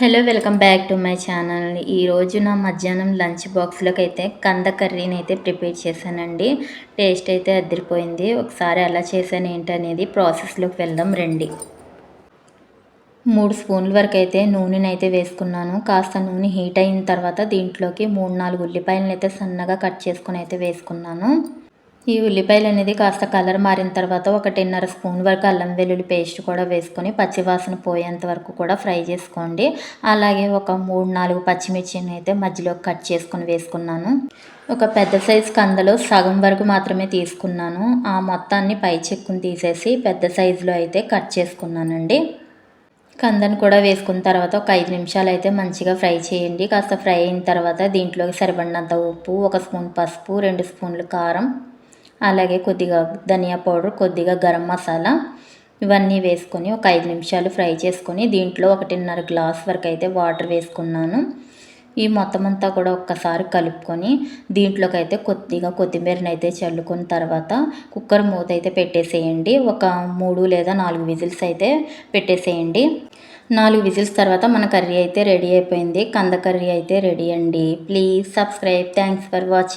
Hello welcome back to my channel. ఈరోజు నా మధ్యాహ్నం లంచ్ బాక్స్లోకి అయితే కంద కర్రీని అయితే ప్రిపేర్ చేశానండి. టేస్ట్ అయితే అదిరిపోయింది. ఒకసారి ఎలా చేశాను ఏంటనేది ప్రాసెస్లోకి వెళ్దాం రండి. మూడు స్పూన్ల వరకు అయితే నూనెని అయితే వేసుకున్నాను. కాస్త నూనె హీట్ అయిన తర్వాత దీంట్లోకి మూడు నాలుగు ఉల్లిపాయలను అయితే సన్నగా కట్ చేసుకుని అయితే వేసుకున్నాను. ఈ ఉల్లిపాయలు అనేది కాస్త కలర్ మారిన తర్వాత ఒకటిన్నర స్పూన్ వరకు అల్లం వెల్లుల్లి పేస్ట్ కూడా వేసుకొని పచ్చివాసన పోయేంత వరకు కూడా ఫ్రై చేసుకోండి. అలాగే ఒక మూడు నాలుగు పచ్చిమిర్చిని అయితే మధ్యలో కట్ చేసుకొని వేసుకున్నాను. ఒక పెద్ద సైజు కందలో సగం వరకు మాత్రమే తీసుకున్నాను. ఆ మొత్తాన్ని పై చెక్కుని తీసేసి పెద్ద సైజులో అయితే కట్ చేసుకున్నానండి. కందను కూడా వేసుకున్న తర్వాత ఒక ఐదు నిమిషాలు అయితే మంచిగా ఫ్రై చేయండి. కాస్త ఫ్రై అయిన తర్వాత దీంట్లోకి సరిపడినంత ఉప్పు ఒక స్పూన్ పసుపు రెండు స్పూన్లు కారం అలాగే కొద్దిగా ధనియా పౌడర్ కొద్దిగా గరం మసాలా ఇవన్నీ వేసుకొని ఒక ఐదు నిమిషాలు ఫ్రై చేసుకొని దీంట్లో ఒకటిన్నర గ్లాస్ వరకు అయితే వాటర్ వేసుకున్నాను. ఈ మొత్తం అంతా కూడా ఒక్కసారి కలుపుకొని దీంట్లోకి అయితే కొద్దిగా కొత్తిమీరని అయితే చల్లుకున్న తర్వాత కుక్కర్ మూత అయితే పెట్టేసేయండి. ఒక మూడు లేదా నాలుగు విజిల్స్ అయితే పెట్టేసేయండి. నాలుగు విజిల్స్ తర్వాత మన కర్రీ అయితే రెడీ అయిపోయింది. కంద కర్రీ అయితే రెడీ అండి. Please subscribe. Thanks for watching.